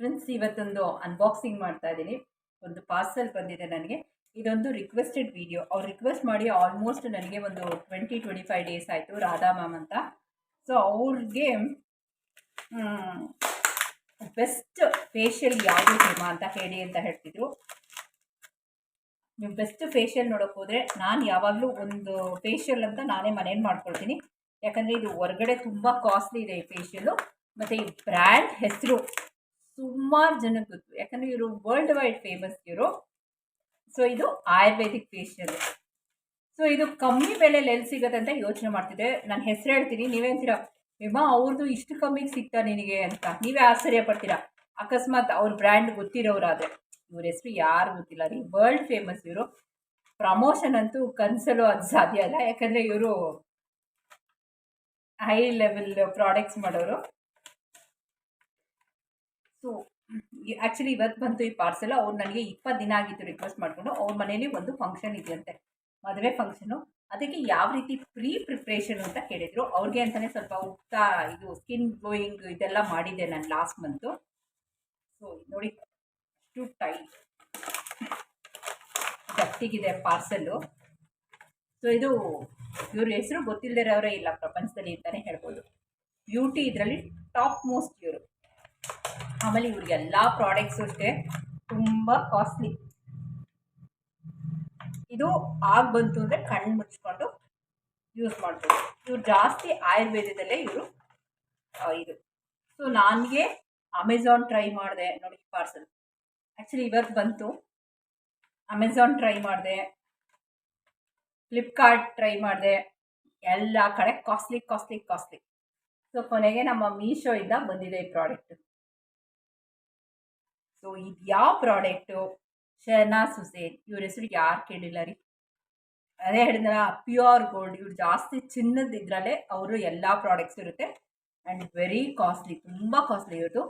Friends ಇವತ್ತೊಂದು unboxing ಮಾಡ್ತಾ ಇದ್ದೀನಿ. ಒಂದು ಪಾರ್ಸಲ್ ಬಂದಿದೆ ನನಗೆ. ಇದೊಂದು ರಿಕ್ವೆಸ್ಟೆಡ್ ವಿಡಿಯೋ ಅವ್ರು ರಿಕ್ವೆಸ್ಟ್ ಮಾಡಿ ಆಲ್ಮೋಸ್ಟ್ ನನಗೆ ಒಂದು ಟ್ವೆಂಟಿ ಟ್ವೆಂಟಿ ಫೈವ್ ಡೇಸ್ ಆಯಿತು, ರಾಧಾ ಮ್ಯಾಮ್ ಅಂತ. ಸೊ ಅವ್ರಿಗೆ ಬೆಸ್ಟ್ ಫೇಶಿಯಲ್ ಯಾವುದು ನಿಮ್ಮ ಅಂತ ಹೇಳಿ ಅಂತ ಹೇಳ್ತಿದ್ರು. ನೀವು ಬೆಸ್ಟ್ ಫೇಶಿಯಲ್ ನೋಡೋಕೆ ಹೋದರೆ ನಾನು ಯಾವಾಗಲೂ ಒಂದು ಫೇಶಿಯಲ್ ಅಂತ ನಾನೇ ಮನೇಲಿ ಮಾಡ್ಕೊಳ್ತೀನಿ. ಯಾಕಂದರೆ ಇದು ಹೊರಗಡೆ ತುಂಬ ಕಾಸ್ಟ್ಲಿ ಇದೆ ಈ ಫೇಶಿಯಲು ಮತ್ತು ಈ ಬ್ರ್ಯಾಂಡ್ ಹೆಸರು ಸುಮಾರು ಜನಕ್ಕೆ ಗೊತ್ತು. ಯಾಕಂದರೆ ಇವರು ವರ್ಲ್ಡ್ ವೈಡ್ ಫೇಮಸ್ ಇವರು. ಸೊ ಇದು ಆಯುರ್ವೇದಿಕ್ ಫೇಶಿಯಲ್ ಸೊ ಇದು ಕಮ್ಮಿ ಬೆಲೆಯಲ್ಲಿ ಎಲ್ಲಿ ಸಿಗುತ್ತೆ ಅಂತ ಯೋಚನೆ ಮಾಡ್ತಿದ್ದೆ. ನಾನು ಹೆಸರು ಹೇಳ್ತೀನಿ. ನೀವೇಂತೀರಾ ವಿಮಾ ಅವ್ರದ್ದು ಇಷ್ಟು ಕಮ್ಮಿಗೆ ಸಿಗ್ತಾ ನಿನಗೆ ಅಂತ. ನೀವೇ ಆಶ್ಚರ್ಯ ಪಡ್ತೀರಾ? ಅಕಸ್ಮಾತ್ ಅವ್ರ ಬ್ರ್ಯಾಂಡ್ ಗೊತ್ತಿರೋರಾದರೆ. ಇವ್ರ ಹೆಸರು ಯಾರು ಗೊತ್ತಿಲ್ಲ. ರೀ ವರ್ಲ್ಡ್ ಫೇಮಸ್ ಇವರು. ಪ್ರಮೋಷನ್ ಅಂತೂ ಕನ್ಸಲು ಅದು ಸಾಧ್ಯ ಅಲ್ಲ ಯಾಕಂದರೆ ಇವರು ಹೈ ಲೆವೆಲ್ ಪ್ರಾಡಕ್ಟ್ಸ್ ಮಾಡೋರು. ಸೊ ಆ್ಯಕ್ಚುಲಿ ಇವತ್ತು ಬಂತು ಈ ಪಾರ್ಸೆಲ್ ಅವ್ರು ನನಗೆ ಇಪ್ಪತ್ತು ದಿನ ಆಗಿತ್ತು ರಿಕ್ವೆಸ್ಟ್ ಮಾಡಿಕೊಂಡು. ಅವ್ರ ಮನೇಲಿ ಒಂದು ಫಂಕ್ಷನ್ ಇದೆಯಂತೆ. ಮದುವೆ ಫಂಕ್ಷನು ಅದಕ್ಕೆ ಯಾವ ರೀತಿ ಪ್ರೀ ಪ್ರಿಪ್ರೇಷನ್ ಅಂತ ಕೇಳಿದರು ಅವ್ರಿಗೆ ಅಂತಲೇ ಸ್ವಲ್ಪ ಉಕ್ತ, ಇದು ಸ್ಕಿನ್ ಗ್ಲೋಯಿಂಗ್ ಇದೆಲ್ಲ ಮಾಡಿದ್ದೆ ನಾನು ಲಾಸ್ಟ್ ಮಂತು ಸೊ ನೋಡಿ ಟೂ ಟೈಟ್ ಗಟ್ಟಿಗಿದೆ ಪಾರ್ಸೆಲ್ಲು ಸೊ ಇದು ಇವ್ರ ಹೆಸರು ಗೊತ್ತಿಲ್ಲದಿರೋರೇ ಇಲ್ಲ ಪ್ರಪಂಚದಲ್ಲಿ ಅಂತಲೇ ಹೇಳ್ಬೋದು. ಬ್ಯೂಟಿ ಇದರಲ್ಲಿ ಟಾಪ್ ಮೋಸ್ಟ್ ಇವರು. ಆಮೇಲೆ ಇವ್ರಿಗೆಲ್ಲ ಪ್ರಾಡಕ್ಟ್ಸು ಅಷ್ಟೇ ತುಂಬ ಕಾಸ್ಟ್ಲಿ ಇದು ಆಗ ಬಂತು ಅಂದರೆ ಕಣ್ಣು ಮುಚ್ಕೊಂಡು ಯೂಸ್ ಮಾಡ್ಬೋದು. ಇವ್ರು ಜಾಸ್ತಿ ಆಯುರ್ವೇದದಲ್ಲೇ ಇವರು ಇದು. ಸೊ ನನಗೆ ಅಮೆಝಾನ್ ಟ್ರೈ ಮಾಡಿದೆ ನೋಡಿ ಪಾರ್ಸಲ್ ಆ್ಯಕ್ಚುಲಿ ಇವತ್ತು ಬಂತು. ಅಮೆಝಾನ್ ಟ್ರೈ ಮಾಡಿದೆ. ಫ್ಲಿಪ್ಕಾರ್ಟ್ ಟ್ರೈ ಮಾಡಿದೆ. ಎಲ್ಲ ಕಡೆ ಕಾಸ್ಟ್ಲಿ ಕಾಸ್ಟ್ಲಿ ಕಾಸ್ಟ್ಲಿ ಸೊ ಕೊನೆಗೆ ನಮ್ಮ ಮೀಶೋಯಿಂದ ಬಂದಿದೆ ಈ ಪ್ರಾಡಕ್ಟ್ ಸೊ ಇದು ಯಾವ ಪ್ರಾಡಕ್ಟು ಶಹನಾಸ್ ಹುಸೇನ್ ಇವ್ರ ಹೆಸರು ಯಾರು ಕೇಳಿಲ್ಲ ರೀ? ಅದೇ ಹೇಳಿದ್ನಲ್ಲ ಪ್ಯೂರ್ ಗೋಲ್ಡ್ ಇವ್ರು ಜಾಸ್ತಿ ಚಿನ್ನದ ಇದರಲ್ಲೇ ಅವರು ಎಲ್ಲ ಪ್ರಾಡಕ್ಟ್ಸ್ ಇರುತ್ತೆ. ಆ್ಯಂಡ್ ವೆರಿ ಕಾಸ್ಟ್ಲಿ ತುಂಬ ಕಾಸ್ಟ್ಲಿ ಇವ್ರದ್ದು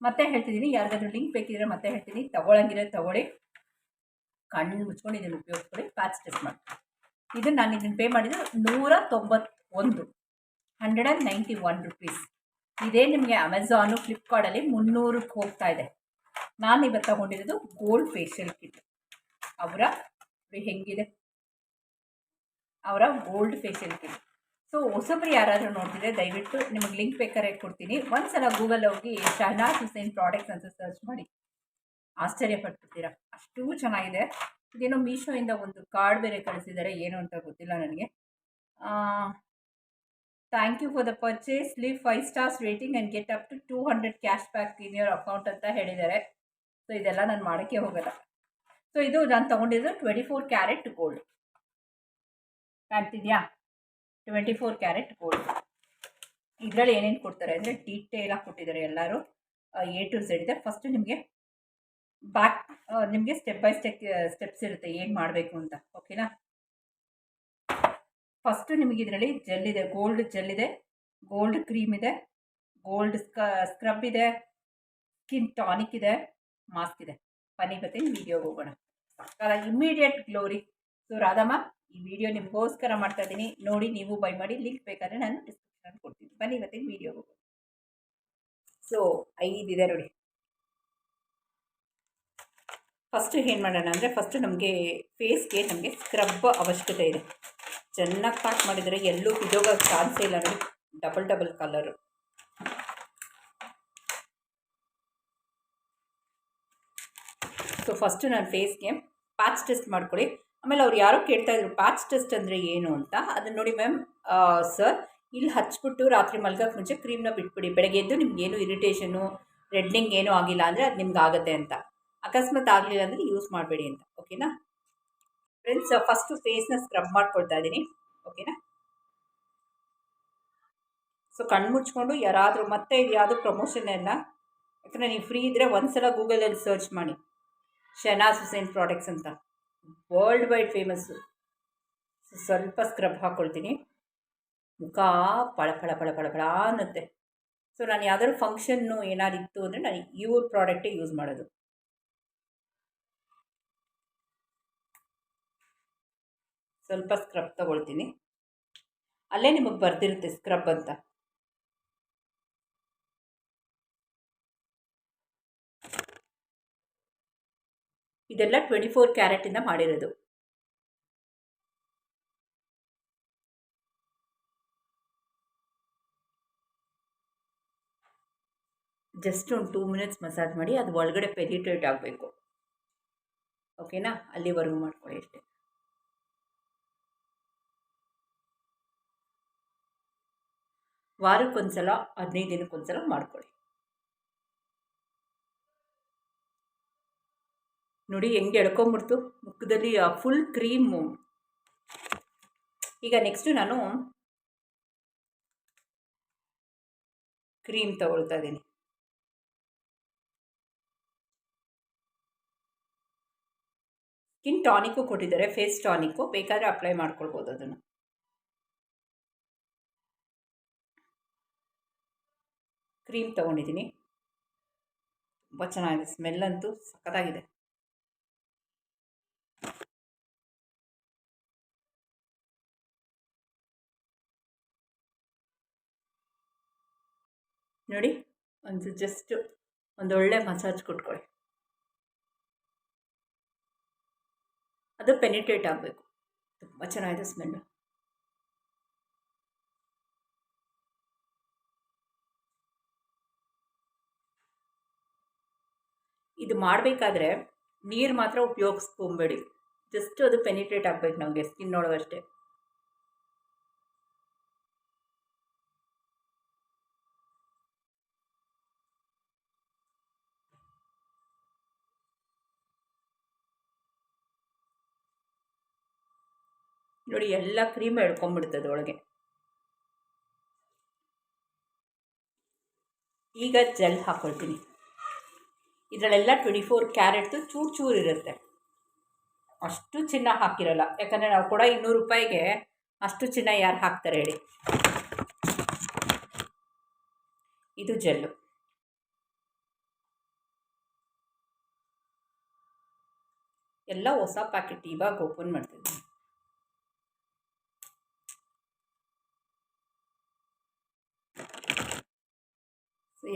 ಮತ್ತೆ ಹೇಳ್ತಿದ್ದೀನಿ ಯಾರಿಗಾದ್ರೂ ಲಿಂಕ್ ಬೇಕಿದ್ರೆ ಮತ್ತೆ ಹೇಳ್ತೀನಿ. ತಗೊಳಂಗಿದ್ರೆ ತಗೊಳ್ಳಿ. ಕಣ್ಣು ಮುಚ್ಕೊಂಡು ಇದನ್ನು ಉಪಯೋಗಿಸ್ಕೊಳ್ಳಿ. ಪ್ಯಾಚ್ ಟೆಸ್ಟ್ ಮಾಡಿ ಇದು ನಾನು ಇದನ್ನು ಪೇ ಮಾಡಿದ್ದು ನೂರ ತೊಂಬತ್ತೊಂದು hundred and ninety one rupees ಇದೇ ನಿಮಗೆ ಅಮೆಝಾನು ಫ್ಲಿಪ್ಕಾರ್ಟಲ್ಲಿ ಮುನ್ನೂರಕ್ಕೆ ಹೋಗ್ತಾ ಇದೆ. ನಾನು ಇವತ್ತು ತಗೊಂಡಿರೋದು ಗೋಲ್ಡ್ ಫೇಶಿಯಲ್ ಕಿಟ್ ಅವರ ಹೆಂಗಿದೆ? ಅವರ ಗೋಲ್ಡ್ ಫೇಶಿಯಲ್ ಕಿಟ್ ಸೊ ಹೊಸಬ್ರು ಯಾರಾದರೂ ನೋಡ್ತಿದ್ರೆ ದಯವಿಟ್ಟು ನಿಮಗೆ ಲಿಂಕ್ ಬೇಕಾದ್ರೆ ಕೊಡ್ತೀನಿ. ಒಂದು ಸಲ ಗೂಗಲ್ ಹೋಗಿ ಶಹನಾಸ್ ಹುಸೇನ್ ಪ್ರಾಡಕ್ಟ್ಸ್ ಅಂತ ಸರ್ಚ್ ಮಾಡಿ. ಆಶ್ಚರ್ಯಪಟ್ಟಿರ್ತೀರ ಅಷ್ಟು ಚೆನ್ನಾಗಿದೆ. ಇದೇನೋ ಮೀಶೋಯಿಂದ ಒಂದು ಕಾರ್ಡ್ ಬೇರೆ ಕಳಿಸಿದ್ದಾರೆ, ಏನು ಅಂತ ಗೊತ್ತಿಲ್ಲ ನನಗೆ. Thank you for the purchase leave five stars rating and get up to two hundred cash back in your account ಅಂತ ಹೇಳಿದ್ದಾರೆ. ಸೊ ಇದೆಲ್ಲ ನಾನು ಮಾಡೋಕ್ಕೆ ಹೋಗಲ್ಲ. ಸೊ ಇದು ನಾನು ತೊಗೊಂಡಿದ್ದು ಟ್ವೆಂಟಿ ಫೋರ್ ಕ್ಯಾರೆಟ್ ಗೋಲ್ಡ್ ಕಾಣ್ತಿದ್ಯಾ? ಟ್ವೆಂಟಿ ಫೋರ್ ಕ್ಯಾರೆಟ್ ಗೋಲ್ಡ್ ಇದರಲ್ಲಿ ಏನೇನು ಕೊಡ್ತಾರೆ ಅಂದರೆ ಡೀಟೇಲಾಗಿ ಕೊಟ್ಟಿದ್ದಾರೆ ಎಲ್ಲರೂ. ಎ ಟು ಝೆಡ್ ಇದೆ. ಫಸ್ಟು ನಿಮಗೆ ಬ್ಯಾಕ್ ನಿಮಗೆ ಸ್ಟೆಪ್ ಬೈ ಸ್ಟೆಪ್ ಸ್ಟೆಪ್ಸ್ ಇರುತ್ತೆ ಏನು ಮಾಡಬೇಕು ಅಂತ. ಓಕೆನಾ ಫಸ್ಟು ನಿಮಗೆ ಇದರಲ್ಲಿ ಜೆಲ್ ಇದೆ. ಗೋಲ್ಡ್ ಜೆಲ್ ಇದೆ. ಗೋಲ್ಡ್ ಕ್ರೀಮ್ ಇದೆ. ಗೋಲ್ಡ್ ಸ್ಕ ಸ್ಕ್ರಬ್ ಇದೆ. ಸ್ಕಿನ್ ಟಾನಿಕ್ ಇದೆ. ಮಾಸ್ಕ್ ಇದೆ. ಬನ್ನಿ ಮತ್ತೆ ವಿಡಿಯೋಗೆ ಹೋಗೋಣ. ಸಕ್ಕಲ ಇಮ್ಮಿಡಿಯೇಟ್ ಗ್ಲೋರಿ ಸೊ ರಾಧಮ್ಮ ಈ ವಿಡಿಯೋ ನಿಮಗೋಸ್ಕರ ಮಾಡ್ತಾ ಇದ್ದೀನಿ. ನೋಡಿ, ನೀವು ಬೈ ಮಾಡಿ ಲಿಂಕ್ ಬೇಕಾದರೆ ನಾನು ಡಿಸ್ಕ್ರಿಪ್ಷನ್ ಕೊಡ್ತೀನಿ. ಬನ್ನಿ ಮತ್ತೆ ವಿಡಿಯೋ ಹೋಗೋಣ. ಸೊ ಐದಿದೆ ನೋಡಿ. ಫಸ್ಟು ಏನು ಮಾಡೋಣ ಅಂದರೆ ಫಸ್ಟು ನಮಗೆ ಫೇಸ್ಗೆ ನಮಗೆ ಸ್ಕ್ರಬ್ ಅವಶ್ಯಕತೆ ಇದೆ. ಚೆನ್ನಾಗಿ ಪ್ಯಾಕ್ ಮಾಡಿದರೆ ಎಲ್ಲೂ ಬಿದೋಗೋ ಚಾನ್ಸೇ ಇಲ್ಲ ನೋಡಿ. Double double colour so first ನಾನು ಫೇಸ್ಗೆ ಪ್ಯಾಚ್ ಟೆಸ್ಟ್ ಮಾಡ್ಕೊಳ್ಳಿ. ಆಮೇಲೆ ಅವ್ರು ಯಾರೋ ಕೇಳ್ತಾ ಇದ್ರು ಪ್ಯಾಚ್ ಟೆಸ್ಟ್ ಅಂದರೆ ಏನು? ಅಂತ. ಅದನ್ನು ನೋಡಿ ಮ್ಯಾಮ್ ಸರ್ ಇಲ್ಲಿ ಹಚ್ಬಿಟ್ಟು ರಾತ್ರಿ ಮಲ್ಗಕ್ಕೆ ಮುಂಚೆ ಕ್ರೀಮ್ನ ಬಿಟ್ಬಿಡಿ. ಬೆಳಗ್ಗೆ ಎದ್ದು ನಿಮ್ಗೇನು ಇರಿಟೇಷನು ರೆಡ್ನಿಂಗ್ ಏನೂ ಆಗಿಲ್ಲ ಅಂದರೆ ಅದು ನಿಮ್ಗೆ ಆಗುತ್ತೆ ಅಂತ. ಅಕಸ್ಮಾತ್ ಆಗಲಿಲ್ಲ ಅಂದರೆ ಯೂಸ್ ಮಾಡಬೇಡಿ ಅಂತ. ಓಕೆನಾ ಫ್ರೆಂಡ್ಸ್ ಫಸ್ಟು ಫೇಸ್ನ ಸ್ಕ್ರಬ್ ಮಾಡ್ಕೊಳ್ತಾ ಇದ್ದೀನಿ. ಓಕೆನಾ ಸೊ ಕಣ್ಣು ಮುಚ್ಕೊಂಡು ಯಾರಾದರೂ, ಮತ್ತೆ ಇದು ಯಾವುದೋ ಪ್ರಮೋಷನ್ ಇಲ್ಲ ಯಾಕಂದರೆ ನೀವು ಫ್ರೀ ಇದ್ದರೆ ಒಂದು ಸಲ ಗೂಗಲಲ್ಲಿ ಸರ್ಚ್ ಮಾಡಿ. ಶನಾಸ್ ಹುಸೇನ್ ಪ್ರಾಡಕ್ಟ್ಸ್ ಅಂತ. ವರ್ಲ್ಡ್ ವೈಡ್ ಫೇಮಸ್ಸು ಸ್ವಲ್ಪ ಸ್ಕ್ರಬ್ ಹಾಕ್ಕೊಳ್ತೀನಿ ಮುಖ ಪಳ ಪಳ ಪಳ ಪಳ ಪಳ ಅನ್ನುತ್ತೆ. ಸೊ ನಾನು ಯಾವ್ದಾದ್ರು ಫಂಕ್ಷನ್ನು ಏನಾದ್ರು ಇತ್ತು ಅಂದರೆ ನಾನು ಇವ್ರ ಪ್ರಾಡಕ್ಟೇ ಯೂಸ್ ಮಾಡೋದು. ಸ್ವಲ್ಪ ಸ್ಕ್ರಬ್ ತಗೊಳ್ತೀನಿ. ಅಲ್ಲೇ ನಿಮಗೆ ಬರ್ದಿರುತ್ತೆ ಸ್ಕ್ರಬ್ ಅಂತ. ಇದೆಲ್ಲ ಟ್ವೆಂಟಿ ಫೋರ್ ಕ್ಯಾರೆಟಿಂದ ಮಾಡಿರೋದು. ಜಸ್ಟ್ ಒಂದು ಟೂ ಮಿನಿಟ್ಸ್ ಮಸಾಜ್ ಮಾಡಿ ಅದು ಒಳಗಡೆ ಪೆನಿಟ್ರೇಟ್ ಆಗಬೇಕು. ಓಕೆನಾ ಅಲ್ಲಿವರೆಗೂ ಮಾಡ್ಕೊಳ್ಳಿ ಅಷ್ಟೇ. ವಾರಕ್ಕೊಂದ್ಸಲ, ಹದಿನೈದು ದಿನಕ್ಕೊಂದ್ಸಲ ಮಾಡ್ಕೊಳ್ಳಿ. ನೋಡಿ ಹೆಂಗೆ ಎಳ್ಕೊಂಬಿಡ್ತು. ಮುಖದಲ್ಲಿ ಫುಲ್ ಕ್ರೀಮು ಈಗ ನೆಕ್ಸ್ಟು ನಾನು ಕ್ರೀಮ್ ತಗೊಳ್ತಾ ಇದ್ದೀನಿ. ಸ್ಕಿನ್ ಟಾನಿಕ್ಕು ಕೊಟ್ಟಿದ್ದಾರೆ ಫೇಸ್ ಟಾನಿಕ್ಕು ಬೇಕಾದರೆ ಅಪ್ಲೈ ಮಾಡ್ಕೊಳ್ಬೋದು ಅದನ್ನು. ಕ್ರೀಮ್ ತಗೊಂಡಿದ್ದೀನಿ. ತುಂಬ ಚೆನ್ನಾಗಿದೆ ಸ್ಮೆಲ್ ಅಂತೂ ಸಖತ್ತಾಗಿದೆ. ನೋಡಿ, ಒಂದು ಜಸ್ಟ್ ಒಂದೊಳ್ಳೆ ಮಸಾಜ್ ಕೊಟ್ಕೊಳ್ಳಿ. ಅದು ಪೆನಿಟ್ರೇಟ್ ಆಗಬೇಕು. ತುಂಬ ಚೆನ್ನಾಗಿದೆ ಸ್ಮೆಲ್ಲು ಇದು ಮಾಡಬೇಕಾದ್ರೆ ನೀರು ಮಾತ್ರ ಉಪಯೋಗಿಸ್ಕೊಂಬೇಡಿ. ಜಸ್ಟ್ ಅದು ಪೆನಿಟ್ರೇಟ್ ಆಗಬೇಕು ನಮಗೆ ಸ್ಕಿನ್ ಒಳಗಷ್ಟೇ ನೋಡಿ ಎಲ್ಲ ಕ್ರೀಮ್ ಎಳ್ಕೊಂಬಿಡ್ತದೆ ಒಳಗೆ. ಈಗ ಜೆಲ್ ಹಾಕ್ಕೊಳ್ತೀನಿ ಇದರಲ್ಲೆಲ್ಲ ಟ್ವೆಂಟಿ ಫೋರ್ ಕ್ಯಾರೆಟ್ದು ಚೂರು ಚೂರು ಇರುತ್ತೆ. ಅಷ್ಟು ಚಿನ್ನ ಹಾಕಿರಲ್ಲ. ಯಾಕಂದರೆ ನಾವು ಕೂಡ ಇನ್ನೂರು ರೂಪಾಯಿಗೆ ಅಷ್ಟು ಚಿನ್ನ ಯಾರು ಹಾಕ್ತಾರೆ ಹೇಳಿ. ಇದು ಜೆಲ್ಲು. ಎಲ್ಲ ಹೊಸ ಪ್ಯಾಕೆಟ್ ಇವಾಗ ಓಪನ್ ಮಾಡ್ತಿದ್ದೀನಿ.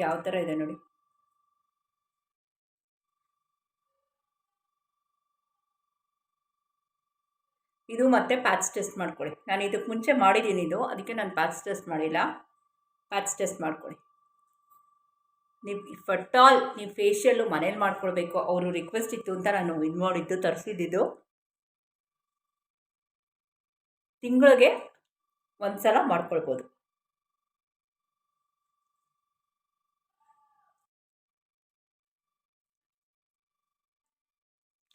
ಯಾವ ಥರ ಇದೆ ನೋಡಿ. ಇದು ಮತ್ತೆ ಪ್ಯಾಚ್ ಟೆಸ್ಟ್ ಮಾಡ್ಕೊಳ್ಳಿ. ನಾನು ಇದಕ್ಕೆ ಮುಂಚೆ ಮಾಡಿದ್ದೀನಿ ಇದು, ಅದಕ್ಕೆ ನಾನು ಪ್ಯಾಚ್ ಟೆಸ್ಟ್ ಮಾಡಿಲ್ಲ. ಪ್ಯಾಚ್ ಟೆಸ್ಟ್ ಮಾಡ್ಕೊಳ್ಳಿ. ನೀವು ಫಟ್ ಆಲ್ ನೀವು ಫೇಶಿಯಲ್ಲು ಮನೇಲಿ ಮಾಡ್ಕೊಳ್ಬೇಕು, ಅವರು ರಿಕ್ವೆಸ್ಟ್ ಇತ್ತು ಅಂತ ನಾನು ಇದು ಮಾಡಿದ್ದು ತರಿಸಿದ್ದು ತಿಂಗಳಿಗೆ ಒಂದು ಸಲ ಮಾಡ್ಕೊಳ್ಬೋದು.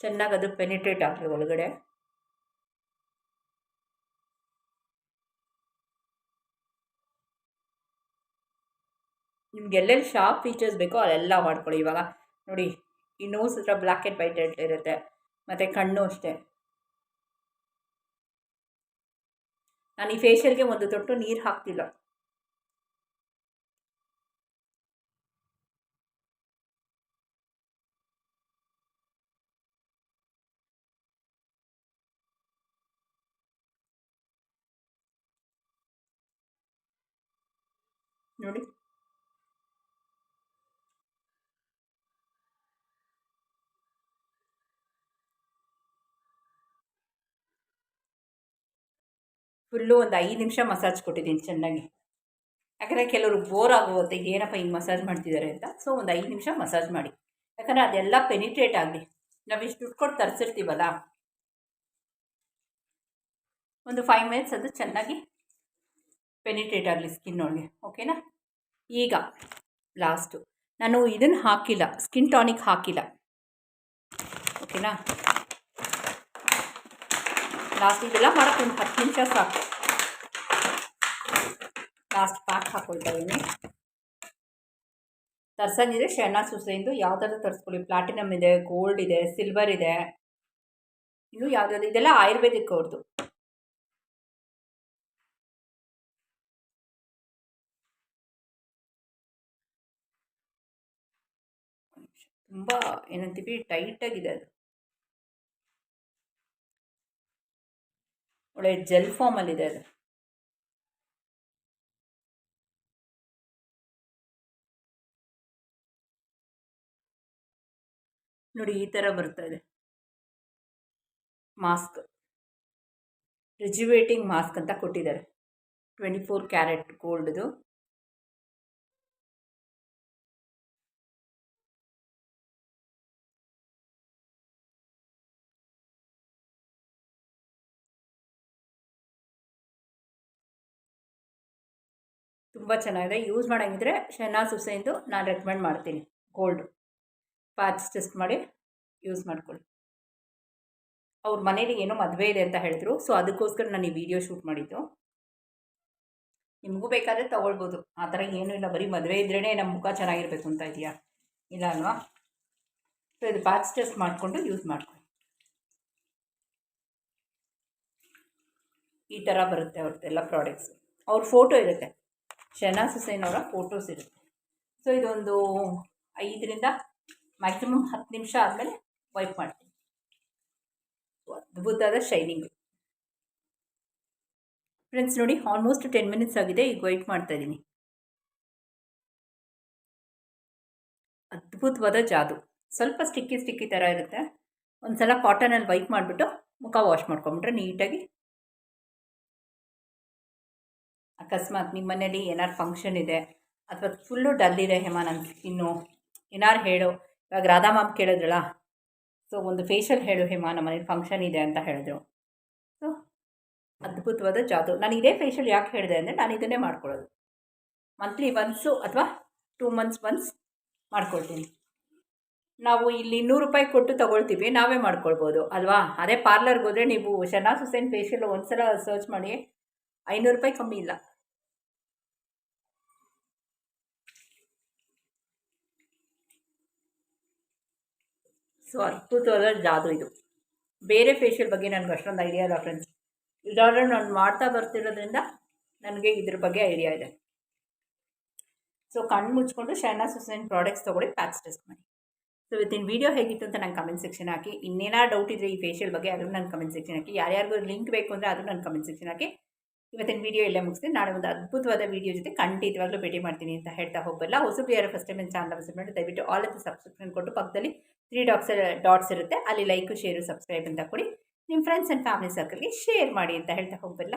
ಚೆನ್ನಾಗಿ ಅದು ಪೆನಿಟ್ರೇಟ್ ಆಗಲಿ ಒಳಗಡೆ. ನಿಮ್ಗೆ ಎಲ್ಲೆಲ್ಲಿ ಶಾರ್ಪ್ ಫೀಚರ್ಸ್ ಬೇಕೋ ಅಲ್ಲೆಲ್ಲ ಮಾಡ್ಕೊಳ್ಳಿ. ಇವಾಗ ನೋಡಿ, ಈ ನೋಸ್ ಹತ್ರ ಬ್ಲ್ಯಾಕ್ ಆ್ಯಂಡ್ ವೈಟ್ ಇರುತ್ತೆ, ಮತ್ತು ಕಣ್ಣು ಅಷ್ಟೇ. ನಾನು ಈ ಫೇಶಿಯಲ್ಗೆ ಒಂದು ತೊಟ್ಟು ನೀರು ಹಾಕ್ತಿಲ್ಲ ನೋಡಿ ಫುಲ್ಲು ಒಂದು ಐದು ನಿಮಿಷ ಮಸಾಜ್ ಕೊಟ್ಟಿದ್ದೀನಿ ಚೆನ್ನಾಗಿ. ಯಾಕಂದರೆ ಕೆಲವರು ಬೋರ್ ಆಗುತ್ತೆ ಏನಪ್ಪ ಹಿಂಗೆ ಮಸಾಜ್ ಮಾಡ್ತಿದ್ದಾರೆ ಅಂತ. ಸೊ ಒಂದು ಐದು ನಿಮಿಷ ಮಸಾಜ್ ಮಾಡಿ. ಯಾಕಂದರೆ ಅದೆಲ್ಲ ಪೆನಿಟ್ರೇಟ್ ಆಗಲಿ ನಾವು ಇಷ್ಟು ದುಡ್ಡು ಕೊಟ್ಟು ತರಿಸಿರ್ತೀವಲ್ಲ? ಒಂದು ಫೈವ್ ಮಿನಿಟ್ಸ್ ಅದು ಚೆನ್ನಾಗಿ ಪೆನಿಟ್ರೇಟ್ ಆಗಲಿ ಸ್ಕಿನ್ ಒಳಗೆ ಓಕೆನಾ ಈಗ ಲಾಸ್ಟು ನಾನು ಇದನ್ನು ಹಾಕಿಲ್ಲ ಸ್ಕಿನ್ ಟಾನಿಕ್ ಹಾಕಿಲ್ಲ. ಓಕೆನಾ ಲಾಸ್ಟ್ ಇದೆಲ್ಲ ಮಾಡೋಕ್ಕೆ ಒಂದು ಹತ್ತು ನಿಮಿಷ ಸಾಕು. ಲಾಸ್ಟ್ ಪ್ಯಾಕ್ ಹಾಕ್ಕೊಳ್ತಾ ಇದ್ದೀನಿ ತರ್ಸಂಗಿದ್ರೆ ಶೆಣ್ಣ ಯಾವ ಯಾವುದಾದ್ರು ತರಿಸ್ಕೊಳ್ಳಿ. ಪ್ಲಾಟಿನಮ್ ಇದೆ ಗೋಲ್ಡ್ ಇದೆ ಸಿಲ್ವರ್ ಇದೆ. ಇನ್ನು ಯಾವುದಾದ್ರು ಇದೆಲ್ಲ ಆಯುರ್ವೇದಿಕ್ ಅವ್ರದ್ದು ತುಂಬ ಏನಂತೀವಿ ಟೈಟಾಗಿದೆ ಅದು. ಒಳ್ಳೆ ಜೆಲ್ ಫಾರ್ಮಲ್ಲಿದೆ ಅದು. ನೋಡಿ ಈ ಥರ ಬರ್ತಾ ಇದೆ. ಮಾಸ್ಕ್ ರಿಜಿವೇಟಿಂಗ್ ಮಾಸ್ಕ್ ಅಂತ ಕೊಟ್ಟಿದ್ದಾರೆ. ಟ್ವೆಂಟಿ ಫೋರ್ ಕ್ಯಾರೆಟ್ ಗೋಲ್ಡ್ದು ತುಂಬ ಚೆನ್ನಾಗಿದೆ. ಯೂಸ್ ಮಾಡೋಂಗಿದ್ರೆ ಶೆನಾಸ್ ಹುಸೇನ್ದು ನಾನು ರೆಕಮೆಂಡ್ ಮಾಡ್ತೀನಿ. ಗೋಲ್ಡು ಪ್ಯಾಚ್ ಟೆಸ್ಟ್ ಮಾಡಿ ಯೂಸ್ ಮಾಡ್ಕೊಳ್ಳಿ. ಅವ್ರ ಮನೇಲಿ ಏನೋ ಮದುವೆ ಇದೆ ಅಂತ ಹೇಳಿದ್ರು. ಸೊ ಅದಕ್ಕೋಸ್ಕರ ನಾನು ಈ ವಿಡಿಯೋ ಶೂಟ್ ಮಾಡಿದ್ದು. ನಿಮಗೂ ಬೇಕಾದರೆ ತೊಗೊಳ್ಬೋದು. ಆ ಥರ ಏನೂ ಇಲ್ಲ. ಬರೀ ಮದುವೆ ಇದ್ರೇ ನಮ್ಮ ಮುಖ ಚೆನ್ನಾಗಿರಬೇಕು ಅಂತ ಇದೆಯಾ ಇಲ್ಲ ಅಲ್ವಾ? ಸೊ ಇದು ಪ್ಯಾಚ್ ಟೆಸ್ಟ್ ಮಾಡಿಕೊಂಡು ಯೂಸ್ ಮಾಡ್ಕೊಳ್ಳಿ. ಈ ಥರ ಬರುತ್ತೆ ಅವ್ರದ್ದೆಲ್ಲ ಪ್ರಾಡಕ್ಟ್ಸ್ ಅವ್ರ ಫೋಟೋ ಇರುತ್ತೆ. ಶಹನಾಜ್ ಹುಸೇನ್ ಅವರ ಫೋಟೋಸ್ ಇರುತ್ತೆ. ಸೊ ಇದೊಂದು ಐದರಿಂದ ಮ್ಯಾಕ್ಸಿಮಮ್ ಹತ್ತು ನಿಮಿಷ ಆದಮೇಲೆ ವೈಪ್ ಮಾಡ್ತೀನಿ. ಅದ್ಭುತವಾದ ಶೈನಿಂಗ್ ಫ್ರೆಂಡ್ಸ್ ನೋಡಿ ಆಲ್ಮೋಸ್ಟ್ ಟೆನ್ ಮಿನಿಟ್ಸ್ ಆಗಿದೆ, ಈಗ ವೈಟ್ ಮಾಡ್ತಾ ಇದ್ದೀನಿ. ಅದ್ಭುತವಾದ ಜಾದು. ಸ್ವಲ್ಪ ಸ್ಟಿಕ್ಕಿ ಸ್ಟಿಕ್ಕಿ ಥರ ಇರುತ್ತೆ. ಒಂದು ಸಲ ಕಾಟನಲ್ಲಿ ವೈಪ್ ಮಾಡಿಬಿಟ್ಟು ಮುಖ ವಾಶ್ ಮಾಡ್ಕೊಂಬಿಟ್ರೆ ನೀಟಾಗಿ ಅಕಸ್ಮಾತ್ ನಿಮ್ಮ ಮನೇಲಿ ಏನಾರು ಫಂಕ್ಷನ್ ಇದೆ, ಅಥವಾ ಫುಲ್ಲು ಡಲ್ ಇದೆ ಹೇಮಾ ನನ್ನ ಏನಾರು ಹೇಳು. ಇವಾಗ ರಾಧಾ ಮಾಮ್ ಕೇಳಿದ್ರಲ್ಲ ಸೊ ಒಂದು ಫೇಶಿಯಲ್ ಹೇಳು ಹೇಮಾ, ನಮ್ಮ ಮನೇಲಿ ಫಂಕ್ಷನ್ ಇದೆ ಅಂತ ಹೇಳಿದ್ರು. ಸೊ ಅದ್ಭುತವಾದ ಜಾದು. ನಾನು ಇದೇ ಫೇಶಿಯಲ್ ಯಾಕೆ ಹೇಳಿದೆ ಅಂದರೆ ನಾನು ಇದನ್ನೇ ಮಾಡ್ಕೊಳ್ಳೋದು. ಮಂತ್ಲಿ ಒನ್ಸು ಅಥವಾ ಟೂ ಮಂತ್ಸ್ ಒನ್ಸ್ ಮಾಡ್ಕೊಳ್ತೀನಿ. ನಾವು ಇಲ್ಲಿ ಇನ್ನೂರು ರೂಪಾಯಿ ಕೊಟ್ಟು ತೊಗೊಳ್ತೀವಿ, ನಾವೇ ಮಾಡ್ಕೊಳ್ಬೋದು, ಅಲ್ವಾ? ಅದೇ ಪಾರ್ಲರ್ಗೆ ಹೋದರೆ ನೀವು ಶನಾಸ್ ಹುಸೇನ್ ಫೇಶಿಯಲ್ ಒಂದು ಸಲ ಸರ್ಚ್ ಮಾಡಿ, ಐನೂರು ರೂಪಾಯಿ ಕಮ್ಮಿ ಇಲ್ಲ. ಸೊ ಅದ್ಭುತವಾದ ಜಾದು ಇದು. ಬೇರೆ ಫೇಶಿಯಲ್ ಬಗ್ಗೆ ನನಗೆ ಅಷ್ಟೊಂದು ಐಡಿಯಾ ಇಲ್ಲ ಫ್ರೆಂಡ್ಸ್ ಇದಾದ್ರೆ ನಾನು ಮಾಡ್ತಾ ಬರ್ತಿರೋದ್ರಿಂದ ನನಗೆ ಇದ್ರ ಬಗ್ಗೆ ಐಡಿಯಾ ಇದೆ. ಸೊ ಕಣ್ಣು ಮುಚ್ಕೊಂಡು ಶೈನಾ ಸುಸೈನ್ ಪ್ರಾಡಕ್ಟ್ಸ್ ತೊಗೊಳ್ಳಿ ಪ್ಯಾಕ್ಸ್ ಟೆಸ್ಟ್ ಮಾಡಿ. ಸೊ ಇವತ್ತಿನ ವೀಡಿಯೋ ಹೇಗಿತ್ತು ಅಂತ ನಂಗೆ ಕಮೆಂಟ್ ಸೆಕ್ಷನ್ ಹಾಕಿ. ಇನ್ನೇನಾರು ಡೌಟ್ ಇದ್ರೆ ಈ ಫೇಶಿಯಲ್ ಬಗ್ಗೆ ಅದನ್ನು ನನ್ನ ಕಮೆಂಟ್ ಸೆಕ್ಷನ್ ಹಾಕಿ. ಯಾರ್ಯಾರಿಗೂ ಲಿಂಕ್ ಬೇಕು ಅಂದರೆ ಅದನ್ನು ನನ್ನ ಕಮೆಂಟ್ ಸೆಕ್ಷನ್ ಹಾಕಿ. ಇವತ್ತಿನ ವೀಡಿಯೋ ಇಲ್ಲೇ ಮುಗಿಸ್ತೀನಿ. ನಾಳೆ ಒಂದು ಅದ್ಭುತವಾದ ವೀಡಿಯೋ ಜೊತೆ ಖಂಡಿತವಾಗ್ಲೂ ಭೇಟಿ ಮಾಡ್ತೀನಿ ಅಂತ ಹೇಳ್ತಾ ಹೋಗಬಲ್ಲ. ಹೊಸಬ್ರು ಯಾರು ಫಸ್ಟ್ ಟೈಮ್ ಚಾನಲ್ ವಿಸಿಟ್ ದಯವಿಟ್ಟು ಆಲ್ ಅಂತ ಕೊಟ್ಟು ಪಕ್ಕದಲ್ಲಿ ತ್ರೀ ಡಾಟ್ಸ್ ಡಾಟ್ಸ್ ಇರುತ್ತೆ. ಅಲ್ಲಿ ಲೈಕು ಶೇರು ಸಬ್ಸ್ಕ್ರೈಬ್ ಅಂತ ಕೊಡಿ. ನಿಮ್ಮ ಫ್ರೆಂಡ್ಸ್ ಆ್ಯಂಡ್ ಫ್ಯಾಮಿಲಿ ಸರ್ಕಲ್ಗೆ ಶೇರ್ ಮಾಡಿ ಅಂತ ಹೇಳ್ತಾ ಹೋಗಲ್ಲ